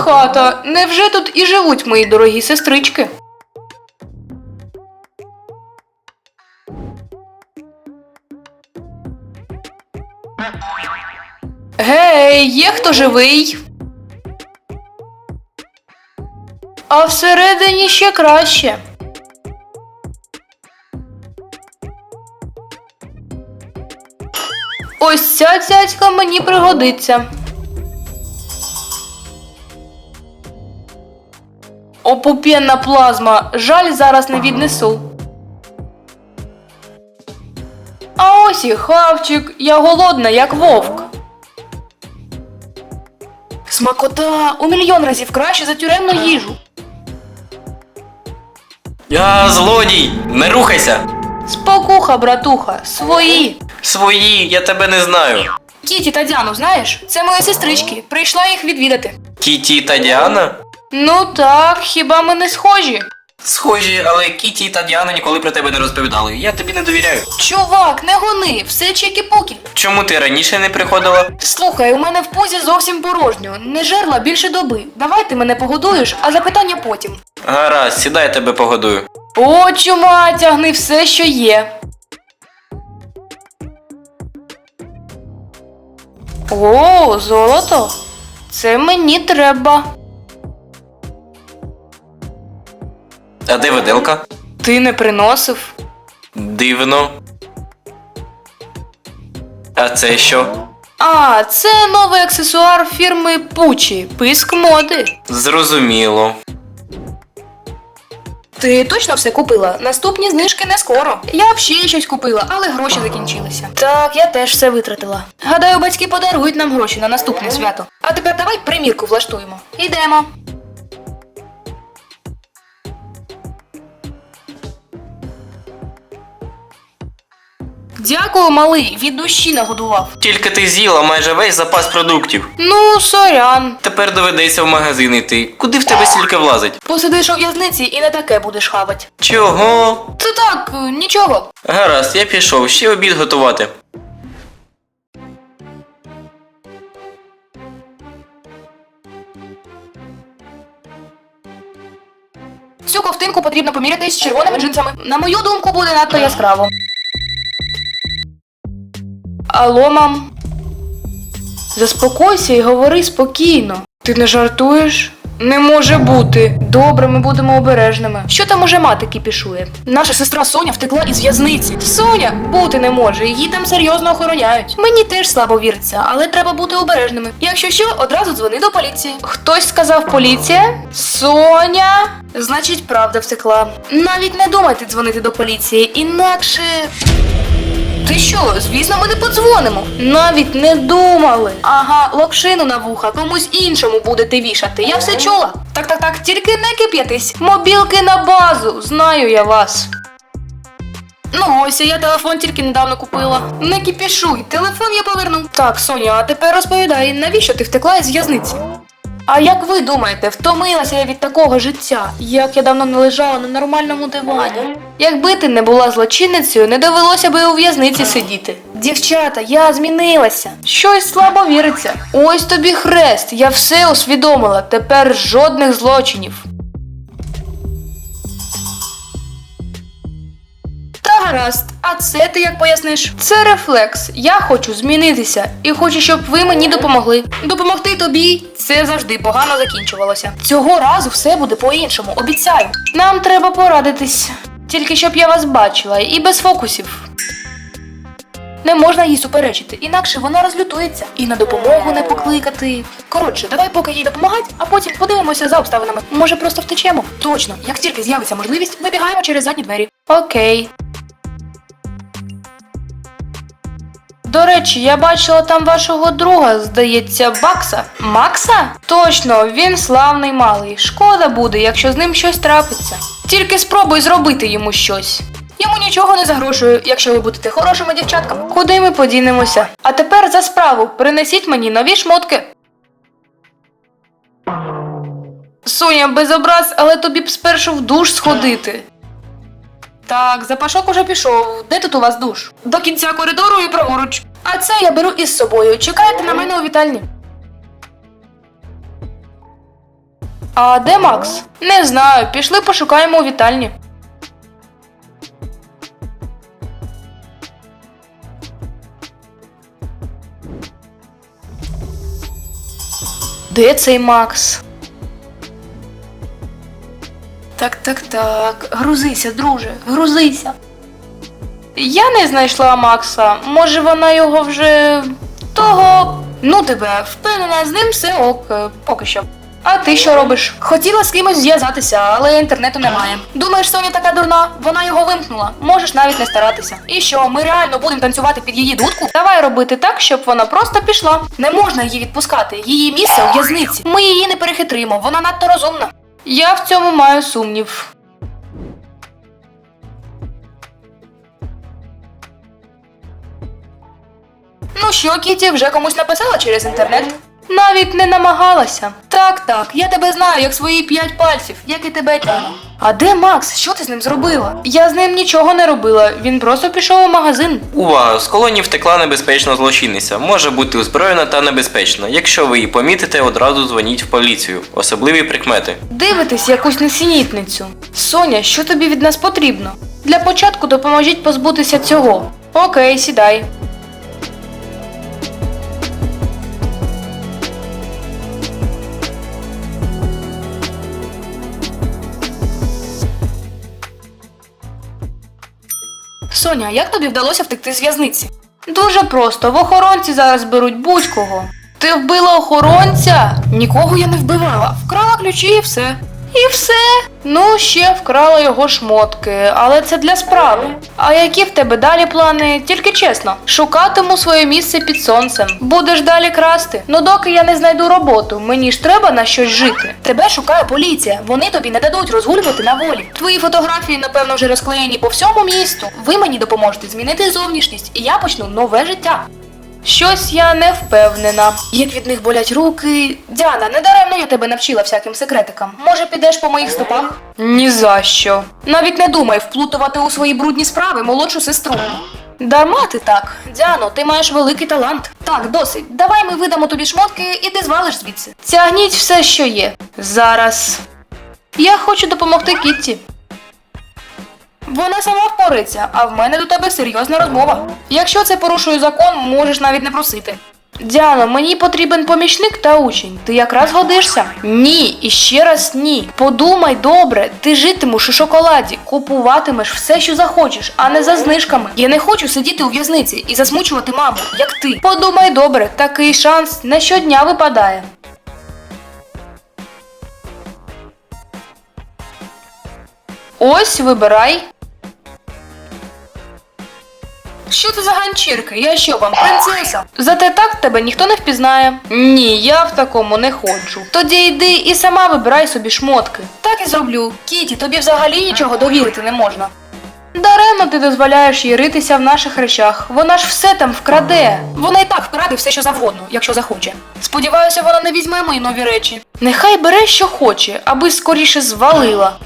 хата. Невже тут і живуть мої дорогі сестрички? Гей, є хто живий? А всередині ще краще. Ось ця цяцька мені пригодиться. Опупенна плазма. Жаль, зараз не віднесу. А ось і хавчик. Я голодна, як вовк. Смакота у мільйон разів краще за тюремну їжу. Я злодій! Не рухайся! Спокуха, братуха, свої. Свої, я тебе не знаю. Кіті та Діану, знаєш? Це мої сестрички. Прийшла їх відвідати. Кіті та Діана? Ну так, хіба ми не схожі? Схожі, але Кіті та Діана ніколи про тебе не розповідали. Я тобі не довіряю. Чувак, не гони, все чекі-пукі. Чому ти раніше не приходила? Слухай, у мене в пузі зовсім порожньо. Не жерла більше доби. Давай ти мене погодуєш, а запитання потім. Гаразд, сідай я тебе погодую. О, чума, тягни все, що є. О, золото. Це мені треба. А де виделка? Ти не приносив? Дивно. А це що? А, це новий аксесуар фірми Пучі. Писк моди. Зрозуміло. Ти точно все купила? Наступні знижки не скоро. Я б ще щось купила, але гроші закінчилися. Так, я теж все витратила. Гадаю, батьки подарують нам гроші на наступне свято. А тепер давай примірку влаштуємо. Йдемо. Дякую, малий, від душі нагодував. Тільки ти з'їла майже весь запас продуктів. Ну, сорян. Тепер доведеться в магазин йти. Куди в тебе стільки влазить? Посидиш у в'язниці і не таке будеш хавать. Чого? Це так, е, нічого. Гаразд, я пішов, ще обід готувати. Цю ковтинку потрібно поміряти з червоними джинсами. На мою думку, буде надто яскраво. Алло, мам. Заспокойся і говори спокійно. Ти не жартуєш? Не може бути. Добре, ми будемо обережними. Що там уже мати кіпішує? Наша сестра Соня втекла із в'язниці. Соня бути не може, її там серйозно охороняють. Мені теж слабо віриться, але треба бути обережними. Якщо що, одразу дзвони до поліції. Хтось сказав поліція? Соня? Значить, правда втекла. Навіть не думайте дзвонити до поліції, інакше. Ти що, звісно, ми не подзвонимо. Навіть не думали. Ага, локшину на вуха комусь іншому будете вішати. Я все чула. Так, так, так, тільки не кип'ятись. Мобілки на базу, знаю я вас. Ну ось я телефон тільки недавно купила. Не кіпішуй, телефон я поверну. Так, Соня, а тепер розповідай, навіщо ти втекла із в'язниці? А як ви думаєте, втомилася я від такого життя? Як я давно не лежала на нормальному дивані? Якби ти не була злочинницею, не довелося би у в'язниці сидіти. Дівчата, я змінилася. Щось слабо віриться. Ось тобі хрест, я все усвідомила. Тепер жодних злочинів. Гаразд, а це ти як поясниш? Це рефлекс. Я хочу змінитися і хочу, щоб ви мені допомогли. Допомогти тобі це завжди погано закінчувалося. Цього разу все буде по-іншому, обіцяю. Нам треба порадитись. Тільки щоб я вас бачила і без фокусів. Не можна їй суперечити, інакше вона розлютується і на допомогу не покликати. Коротше, давай поки їй допомагати, а потім подивимося за обставинами. Може, просто втечемо. Точно, як тільки з'явиться можливість, вибігаємо через задні двері. Окей. До речі, я бачила там вашого друга, здається, Бакса. Макса? Точно, він славний малий. Шкода буде, якщо з ним щось трапиться. Тільки спробуй зробити йому щось. Йому нічого не загрожує, якщо ви будете хорошими дівчатками. Куди ми подінемося? А тепер за справу принесіть мені нові шмотки. Соня, без образ, але тобі б спершу в душ сходити. Так, запашок уже пішов. Де тут у вас душ? До кінця коридору і праворуч. А це я беру із собою. Чекайте на мене у вітальні. А де Макс? Не знаю, пішли пошукаємо у вітальні. Де цей Макс? Так, так, так. Грузися, друже, грузися. Я не знайшла Макса. Може, вона його вже того. Ну тебе, впевнена, з ним все ок, е, поки що. А ти що робиш? Хотіла з кимось зв'язатися, але інтернету немає. Думаєш, Соня така дурна? Вона його вимкнула. Можеш навіть не старатися. І що, ми реально будемо танцювати під її дудку? Давай робити так, щоб вона просто пішла. Не можна її відпускати. Її місце у в'язниці. Ми її не перехитримо, вона надто розумна. Я в цьому маю сумнів. Ну що, Кіті, вже комусь написала через інтернет? Навіть не намагалася. Так, так, я тебе знаю, як свої п'ять пальців, як і тебе тяну. А де Макс? Що ти з ним зробила? Я з ним нічого не робила. Він просто пішов у магазин. Увага! З колонії втекла небезпечна злочинниця. Може бути озброєна та небезпечна. Якщо ви її помітите, одразу дзвоніть в поліцію. Особливі прикмети. Дивитись якусь несенітницю. Соня, що тобі від нас потрібно? Для початку допоможіть позбутися цього. Окей, сідай. Соня, як тобі вдалося втекти з в'язниці? Дуже просто. В охоронці зараз беруть будь-кого. Ти вбила охоронця? Нікого я не вбивала. Вкрала ключі і все. І все. Ну, ще вкрала його шмотки, але це для справи. А які в тебе далі плани? Тільки чесно, шукатиму своє місце під сонцем. Будеш далі красти. Ну доки я не знайду роботу, мені ж треба на щось жити. Тебе шукає поліція. Вони тобі не дадуть розгулювати на волі. Твої фотографії, напевно, вже розклеєні по всьому місту. Ви мені допоможете змінити зовнішність, і я почну нове життя. Щось я не впевнена. Як від них болять руки. Діана, недаремно я тебе навчила всяким секретикам. Може, підеш по моїх стопах? Ні за що. Навіть не думай вплутувати у свої брудні справи молодшу сестру. Дарма ти так. Діано, ти маєш великий талант. Так, досить. Давай ми видамо тобі шмотки і ти звалиш звідси. Тягніть все, що є. Зараз. Я хочу допомогти Кітті. Вона сама впорається, а в мене до тебе серйозна розмова. Якщо це порушує закон, можеш навіть не просити. Діано, мені потрібен помічник та учень. Ти якраз годишся. Ні, і ще раз ні. Подумай добре, ти житимеш у шоколаді, купуватимеш все, що захочеш, а не за знижками. Я не хочу сидіти у в'язниці і засмучувати маму, як ти. Подумай добре, такий шанс не щодня випадає. Ось вибирай. Що це за ганчірки? Я що вам, принцеса? Зате так тебе ніхто не впізнає. Ні, я в такому не ходжу. Тоді йди і сама вибирай собі шмотки. Так і зроблю. Кіті, тобі взагалі нічого довірити не можна. Даремно ти дозволяєш їй ритися в наших речах. Вона ж все там вкраде. Вона і так вкраде все, що завгодно, якщо захоче. Сподіваюся, вона не візьме мої нові речі. Нехай бере, що хоче, аби скоріше звалила.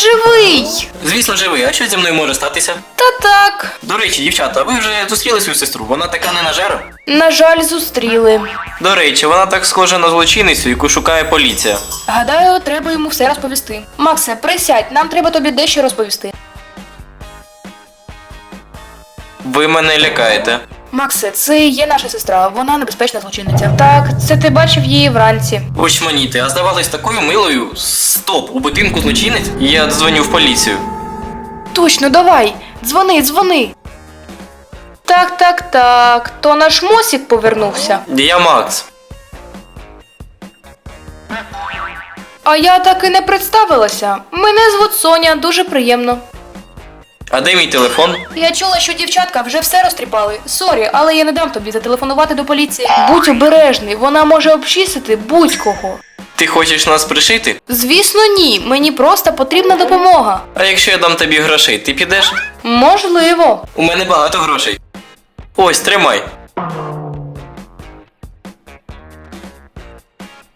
Живий! Звісно, живий, а що зі мною може статися? Та так. До речі, дівчата, ви вже зустріли свою сестру, вона така не нажера. На жаль, зустріли. До речі, вона так схожа на злочинницю, яку шукає поліція. Гадаю, треба йому все розповісти. Максе, присядь, нам треба тобі дещо розповісти. Ви мене лякаєте. Максе, це є наша сестра, вона небезпечна злочинниця. Так, це ти бачив її вранці. Очманіти, а здавалось такою милою. Стоп, у будинку злочинець? Я дзвоню в поліцію. Точно, давай, дзвони, дзвони. Так, так, так. То наш мосік повернувся. Я Макс. А я так і не представилася. Мене звуть Соня, дуже приємно. А де мій телефон? Я чула, що дівчатка вже все розтріпали. Сорі, але я не дам тобі зателефонувати до поліції. Будь обережний, вона може обчистити будь-кого. Ти хочеш нас пришити? Звісно, ні. Мені просто потрібна допомога. А якщо я дам тобі грошей, ти підеш? Можливо. У мене багато грошей. Ось, тримай.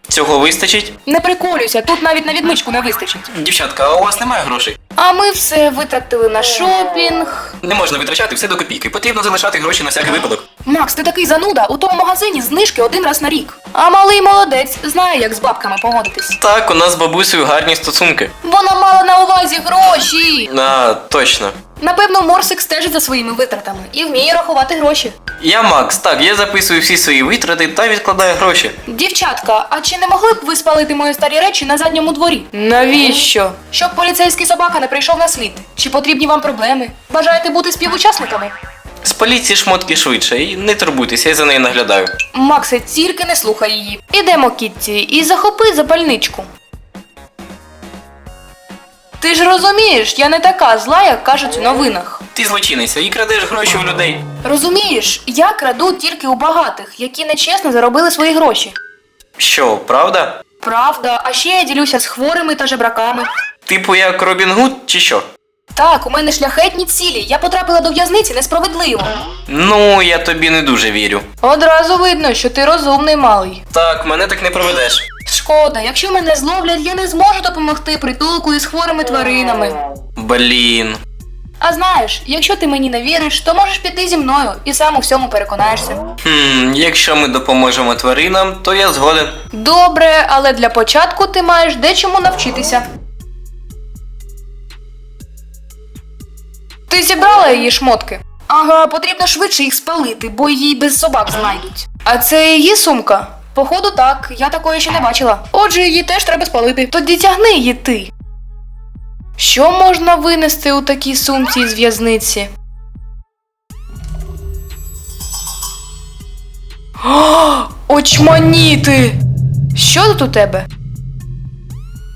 Цього вистачить? Не приколюйся, тут навіть на відмичку не вистачить. Дівчатка, а у вас немає грошей? А, ми все витратили на шопінг. Не можна витрачати все до копійки, потрібно залишати гроші на всякий випадок. Макс, ти такий зануда, у тому магазині знижки один раз на рік. А малий молодець, знає, як з бабками поводитись. Так, у нас з бабусею гарні стосунки. Вона мала на увазі гроші. А, точно. Напевно, Морсик стежить за своїми витратами і вміє рахувати гроші. Я Макс, так, я записую всі свої витрати та відкладаю гроші. Дівчатка, а чи не могли б ви спалити мої старі речі на задньому дворі? Навіщо? Щоб поліцейський собака не прийшов на слід. Чи потрібні вам проблеми? Бажаєте бути співучасниками? З поліції шмотки швидше, і не турбуйтесь, я за нею наглядаю. Максе, тільки не слухай її. Ідемо, Кітті, і захопи запальничку. Ти ж розумієш, я не така зла, як кажуть у новинах. Ти злочинниця і крадеш гроші у людей. Розумієш, я краду тільки у багатих, які нечесно заробили свої гроші. Що, правда? Правда, а ще я ділюся з хворими та жебраками. Типу як Робін Гуд чи що? Так, у мене шляхетні цілі. Я потрапила до в'язниці несправедливо. Ну, я тобі не дуже вірю. Одразу видно, що ти розумний малий. Так, мене так не проведеш. Шкода, якщо мене зловлять, я не зможу допомогти притулку із хворими тваринами. Блін. А знаєш, якщо ти мені не віриш, то можеш піти зі мною і сам у всьому переконаєшся. Хм, якщо ми допоможемо тваринам, то я згоден. Добре, але для початку ти маєш дечому навчитися. Ти зібрала її шмотки? Ага, потрібно швидше їх спалити, бо її без собак знайдуть. А це її сумка? Походу, так, я такої ще не бачила. Отже, її теж треба спалити. Тоді тягни її ти. Що можна винести у такій сумці з в'язниці? Очманіти! Що тут у тебе?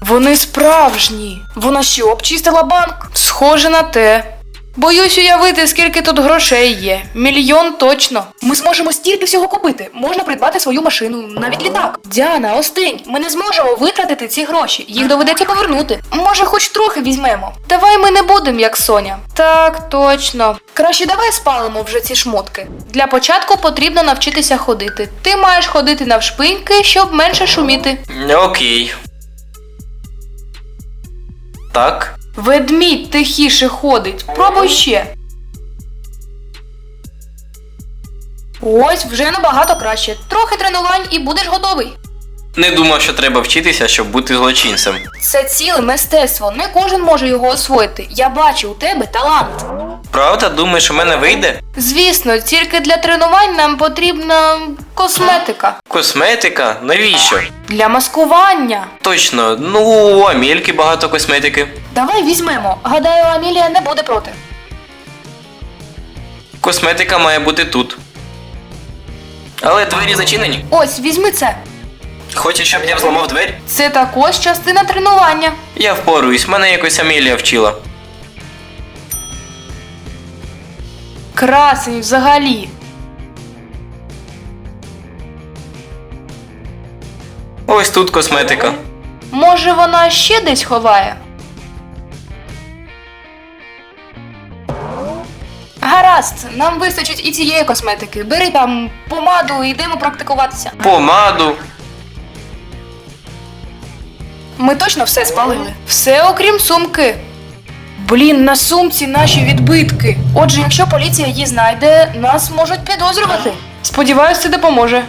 Вони справжні. Вона що, обчистила банк? Схоже на те. Боюсь уявити, скільки тут грошей є. Мільйон точно. Ми зможемо стільки всього купити. Можна придбати свою машину, навіть літак. Діана, остинь, ми не зможемо витратити ці гроші. Їх доведеться повернути. Може, хоч трохи візьмемо. Давай ми не будемо, як Соня. Так, точно. Краще давай спалимо вже ці шмотки. Для початку потрібно навчитися ходити. Ти маєш ходити навшпиньки, щоб менше шуміти. Окей. Так. Ведмідь тихіше ходить. Пробуй ще. Ось вже набагато краще. Трохи тренувань і будеш готовий. Не думав, що треба вчитися, щоб бути злочинцем. Це ціле мистецтво. Не кожен може його освоїти. Я бачу у тебе талант. Правда, думаєш, у мене вийде? Звісно, тільки для тренувань нам потрібна косметика Косметика? Навіщо? для маскування. Точно, ну у Амельки багато косметики. Давай візьмемо. Гадаю, Амілія не буде проти. Косметика має бути тут. Але двері зачинені. Ось, візьми це. Хочеш, щоб я взламав двері? Це також частина тренування. Я впоруюсь, мене якось Амелія вчила. Красень взагалі. Ось тут косметика. Може, вона ще десь ховає? Гаразд, нам вистачить і цієї косметики. Бери там помаду і йдемо практикуватися. Помаду. Ми точно все спалили. Все окрім сумки. Блін, на сумці наші відбитки. Отже, якщо поліція її знайде, нас можуть підозрювати. Сподіваюсь, це допоможе.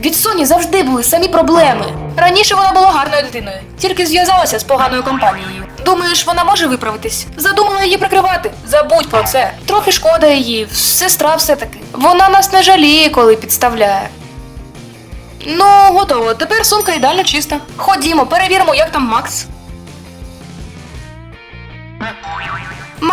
Від Соні завжди були самі проблеми. Раніше вона була гарною дитиною, тільки зв'язалася з поганою компанією. Думаєш, вона може виправитись? Задумала її прикривати. Забудь про це. Трохи шкода її, сестра все-таки. Вона нас не жаліє, коли підставляє. Ну, готово. Тепер сумка ідеально чиста. Ходімо, перевіримо, як там Макс.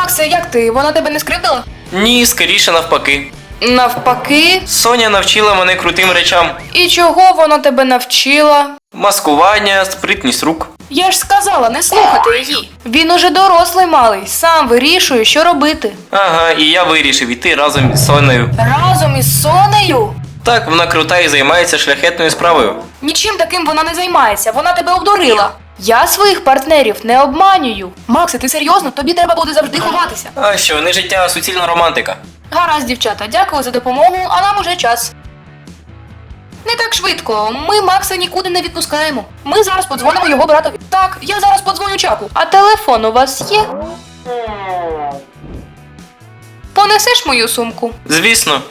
Максе, як ти? Вона тебе не скривдила? Ні, скоріше навпаки. Навпаки. Соня навчила мене крутим речам. І чого вона тебе навчила? Маскування, спритність рук. Я ж сказала, не слухати її. Він уже дорослий малий, сам вирішує, що робити. Ага, і я вирішив іти разом із Сонею. Разом із Сонею? Так, вона крута і займається шляхетною справою. Нічим таким вона не займається, вона тебе обдурила. Я своїх партнерів не обманюю. Максе, ти серйозно? Тобі треба буде завжди ховатися. А що, не життя, а суцільна романтика. Гаразд, дівчата, дякую за допомогу, а нам уже час. Не так швидко. Ми Макса нікуди не відпускаємо. Ми зараз подзвонимо його братові. Так, я зараз подзвоню чаку. А телефон у вас є? Понесеш мою сумку? Звісно.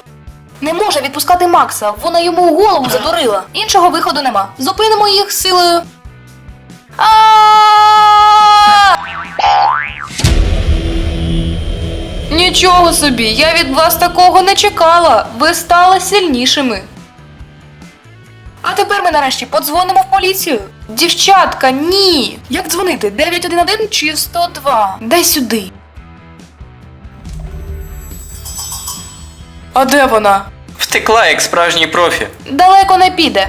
Не може відпускати Макса, вона йому у голову задурила. Іншого виходу нема. Зупинимо їх силою. Нічого собі, я від вас такого не чекала. Ви стали сильнішими. А тепер ми нарешті подзвонимо в поліцію. Дівчатка, ні. Як дзвонити? 911 чи 102? Дай сюди. А де вона? Втекла як справжній профі. Далеко не піде.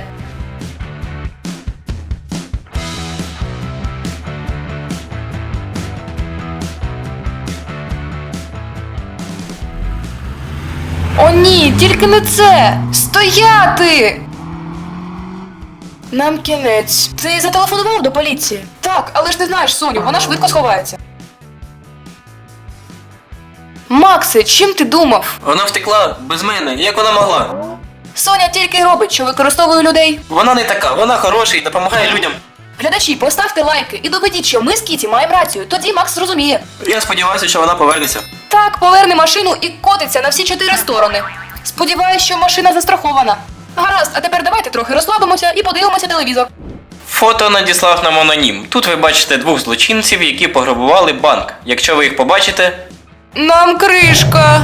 Ні, тільки не це! Стояти! Нам кінець. Ти зателефонував до поліції? Так, але ж ти знаєш Соню, вона швидко сховається. Максе, чим ти думав? Вона втекла без мене, як вона могла. Соня тільки й робить, що використовує людей. Вона не така, вона хороша і допомагає людям. Глядачі, поставте лайки і доведіть, що ми з Кіті маємо рацію. Тоді Макс зрозуміє. Я сподіваюся, що вона повернеться. Так, поверне машину і котиться на всі чотири сторони. Сподіваюсь, що машина застрахована. Гаразд, а тепер давайте трохи розслабимося і подивимося телевізор. Фото надіслав нам анонім. Тут ви бачите двох злочинців, які пограбували банк. Якщо ви їх побачите, Нам кришка.